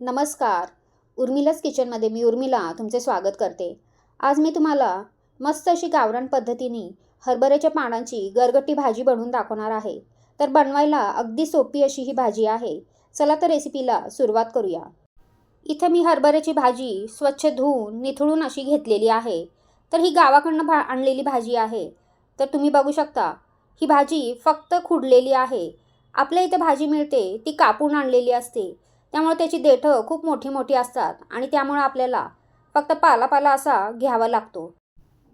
नमस्कार. उर्मिलाच किचनमध्ये मी उर्मिला तुमचे स्वागत करते. आज मी तुम्हाला मस्त अशी गावरान पद्धतीने हरभऱ्याच्या पानांची गरगट्टी भाजी बनवून दाखवणार आहे. तर बनवायला अगदी सोपी अशी ही भाजी आहे. चला तर रेसिपीला सुरुवात करूया. इथं मी हरभऱ्याची भाजी स्वच्छ धुवून निथळून अशी घेतलेली आहे. तर ही गावाकडनं भा आणलेली भाजी आहे. तर तुम्ही बघू शकता ही भाजी फक्त खुडलेली आहे. आपल्या इथं भाजी मिळते ती कापून आणलेली असते. त्यामुळे त्याची देठं खूप मोठी मोठी असतात आणि त्यामुळं आपल्याला फक्त पालापाला असा घ्यावा लागतो.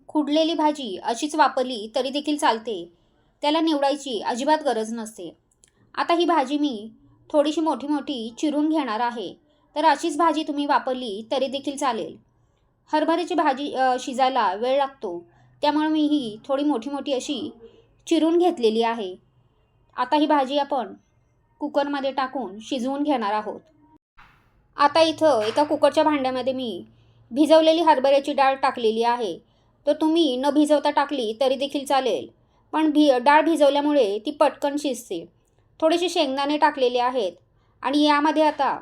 खुडलेली भाजी अशीच वापरली तरी देखील चालते. त्याला निवडायची अजिबात गरज नसते. आता ही भाजी मी थोडीशी मोठी मोठी चिरून घेणार आहे. तर अशीच भाजी तुम्ही वापरली तरी देखील चालेल. हरभऱ्याची भाजी शिजायला वेळ लागतो. त्यामुळे मी ही थोडी मोठी मोठी अशी चिरून घेतलेली आहे. आता ही भाजी आपण कुकरमध्ये टाकून शिजवून घेणार आहोत. आता इथं एका कुकरच्या भांड्यामध्ये मी भिजवलेली हरभऱ्याची डाळ टाकलेली आहे. तर तुम्ही न भिजवता टाकली तरी देखील चालेल. पण भि डाळ भिजवल्यामुळे ती पटकन शिजते. थोडेसे शेंगदाणे टाकलेले आहेत. आणि यामध्ये आता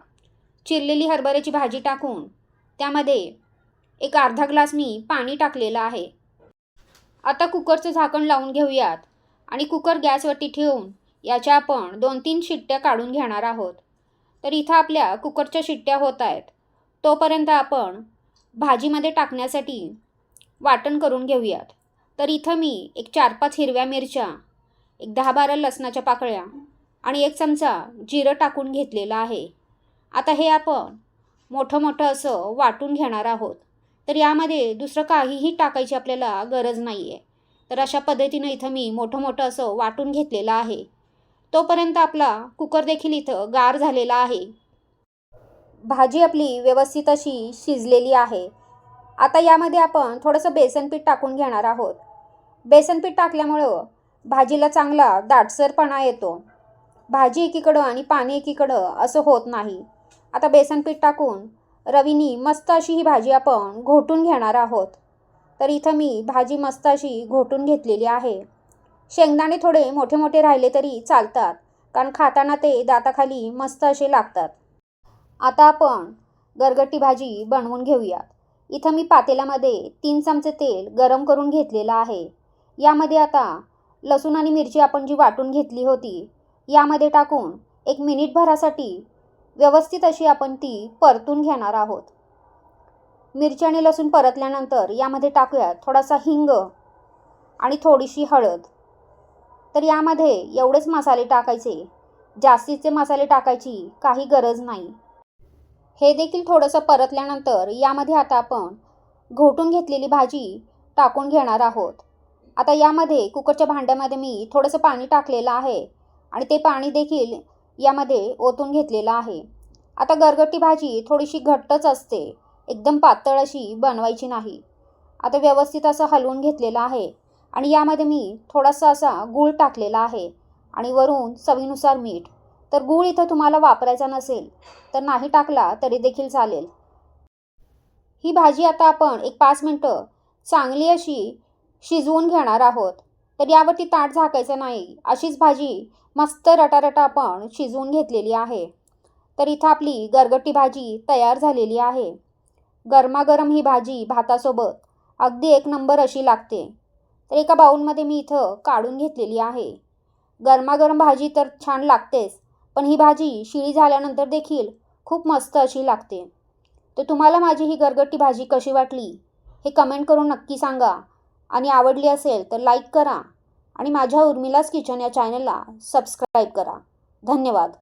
चिरलेली हरभऱ्याची भाजी टाकून त्यामध्ये एक अर्धा ग्लास मी पाणी टाकलेलं आहे. आता कुकरचं झाकण लावून घेऊयात. आणि कुकर गॅसवरती ठेवून याच्या आपण दोन तीन शिट्ट्या काढून घेणार आहोत. तर इथं आपल्या कुकरच्या शिट्ट्या होत आहेत. तोपर्यंत आपण भाजीमध्ये टाकण्यासाठी वाटण करून घेऊयात. तर इथं मी एक चार पाच हिरव्या मिरच्या एक दहा बारा लसणाच्या पाकळ्या आणि एक चमचा जिरं टाकून घेतलेलं आहे. आता हे आपण मोठं मोठं असं वाटून घेणार आहोत. तर यामध्ये दुसरं काहीही टाकायची आपल्याला गरज नाही आहे तर अशा पद्धतीनं इथं मी मोठं मोठं असं वाटून घेतलेलं आहे. तोपर्यंत आपला कुकर देखील इथं गार झालेला आहे. भाजी आपली व्यवस्थित अशी शिजलेली आहे. आता यामध्ये आपण थोडंसं बेसन पीठ टाकून घेणार आहोत. बेसन पीठ टाकल्यामुळं भाजीला चांगला दाटसरपणा येतो. भाजी एकीकडं आणि पाणी एकीकडं असं होत नाही. आता बेसन पीठ टाकून रवीनी मस्त अशी ही भाजी आपण घोटून घेणार आहोत. तर इथं मी भाजी मस्त अशी घोटून घेतलेली आहे. शेंगदाणे थोडे मोठे मोठे राहिले तरी चालतात कारण खाताना ते दाताखाली मस्त असे लागतात. आता आपण गरगट्टी भाजी बनवून घेऊयात. इथं मी पातेल्यामध्ये तीन चमचे तेल गरम करून घेतलेलं आहे. यामध्ये आता लसूण आणि मिरची आपण जी वाटून घेतली होती यामध्ये टाकून एक मिनिटभरासाठी व्यवस्थित अशी आपण ती परतून घेणार आहोत. मिरची आणि लसूण परतल्यानंतर यामध्ये टाकूयात थोडासा हिंग आणि थोडीशी हळद. तर यामध्ये एवढेच मसाले टाकायचे. जास्तीचे मसाले टाकायची काही गरज नाही. हे देखील थोडंसं परतल्यानंतर यामध्ये आता आपण घोटून घेतलेली भाजी टाकून घेणार आहोत. आता यामध्ये कुकरच्या भांड्यामध्ये मी थोडंसं पाणी टाकलेलं आहे आणि ते पाणी देखील यामध्ये ओतून घेतलेलं आहे. आता गरगट्टी भाजी थोडीशी घट्टच असते. एकदम पातळ अशी बनवायची नाही. आता व्यवस्थित असं हलवून घेतलेलं आहे. आणि यामध्ये मी थोडासा असा गूळ टाकलेला आहे आणि वरून चवीनुसार मीठ. तर गूळ इथं तुम्हाला वापरायचा नसेल तर नाही टाकला तरी देखील चालेल. ही भाजी आता आपण एक पाच मिनटं चांगली अशी शिजवून घेणार आहोत. तर यावरती ताट झाकायचं नाही अशीच भाजी मस्त रटारटा आपण शिजवून घेतलेली आहे. तर इथं आपली गरगट्टी भाजी तयार झालेली आहे. गरमागरम ही भाजी भातासोबत अगदी एक नंबर अशी लागते. तर एका बाऊलमध्ये मी इथं काढून घेतलेली आहे. गरमागरम भाजी तर छान लागतेच पण ही भाजी शिळी झाल्यानंतर देखील खूप मस्त अशी लागते. तर तुम्हाला माझी ही गरगट्टी भाजी कशी वाटली हे कमेंट करून नक्की सांगा. आणि आवडली असेल तर लाईक करा आणि माझ्या उर्मिलास किचन या चॅनलला सबस्क्राईब करा. धन्यवाद.